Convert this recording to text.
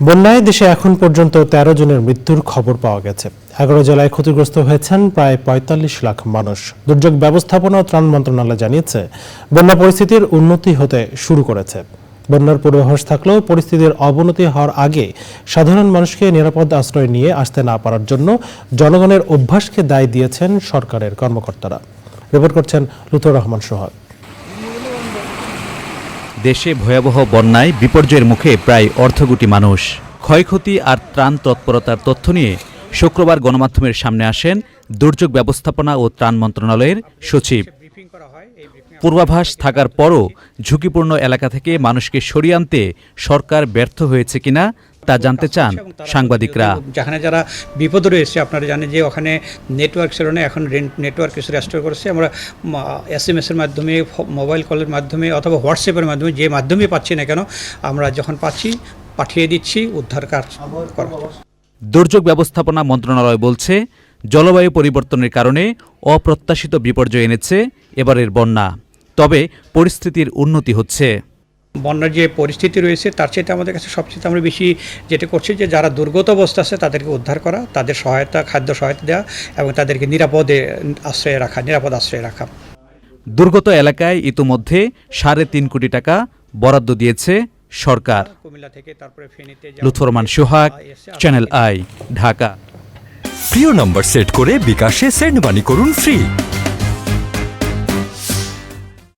বন্যায় দেশে এখন পর্যন্ত তেরো জনের মৃত্যুর খবর পাওয়া গেছে। এগারো জেলায় ক্ষতিগ্রস্ত হয়েছেন প্রায় পঁয়তাল্লিশ লাখ মানুষ। দুর্যোগ ব্যবস্থাপনা ও ত্রাণ মন্ত্রণালয় জানিয়েছে, বন্যা পরিস্থিতির উন্নতি হতে শুরু করেছে। বন্যার পূর্বাভাস থাকলেও পরিস্থিতির অবনতি হওয়ার আগে সাধারণ মানুষকে নিরাপদ আশ্রয় নিয়ে আসতে না পারার জন্য জনগণের অভ্যাসকে দায় দিয়েছেন সরকারের কর্মকর্তারা। রিপোর্ট করছেন লুথুর রহমান সোহাগ। দেশে ভয়াবহ বন্যায় বিপর্যয়ের মুখে প্রায় অর্ধগুটি মানুষ। ক্ষয়ক্ষতি আর ত্রাণ তৎপরতার তথ্য নিয়ে শুক্রবার গণমাধ্যমের সামনে আসেন দুর্যোগ ব্যবস্থাপনা ও ত্রাণ মন্ত্রণালয়ের সচিব। পূর্বাভাস থাকার পরও ঝুঁকিপূর্ণ এলাকা থেকে মানুষকে সরিয়ে আনতে সরকার ব্যর্থ হয়েছে কিনা তা জানতে চান সাংবাদিকরা। যেখানে যারা বিপদে রয়েছে আপনারা জানেন যে ওখানে নেটওয়ার্ক ছিল না এখন নেটওয়ার্ক এসে রেস্টোর করেছে। আমরা এস এম এসের মাধ্যমে মোবাইল কলের মাধ্যমে অথবা হোয়াটসঅ্যাপের মাধ্যমে যে মাধ্যমে পাচ্ছি না কেন আমরা যখন পাচ্ছি পাঠিয়ে দিচ্ছি উদ্ধার কাজ দুর্যোগ ব্যবস্থাপনা মন্ত্রণালয় বলছে জলবায়ু পরিবর্তনের কারণে অপ্রত্যাশিত বিপর্যয় এনেছে এবারের বন্যা। তবে পরিস্থিতির উন্নতি হচ্ছে। বন্যার যে পরিস্থিতি রয়েছে তার চেয়ে আমাদের কাছে সবচেয়ে আমরা বেশি যেটা করছি যে যারা দুর্গত অবস্থা আছে তাদেরকে উদ্ধার করা তাদের সহায়তা খাদ্য সহায়তা দেওয়া এবং তাদেরকে নিরাপদে আশ্রয়ে রাখা নিরাপদ আশ্রয়ে রাখা। দুর্গত এলাকায় ইতোমধ্যে সাড়ে তিন কোটি টাকা বরাদ্দ দিয়েছে সরকার। কুমিল্লা থেকে তারপরে ফেনীতে লুৎফরমান সোহাগ চ্যানেল আই ঢাকা। প্রিয় নম্বর সেট করে বিকাশে সেন্ড মানি করুন ফ্রি।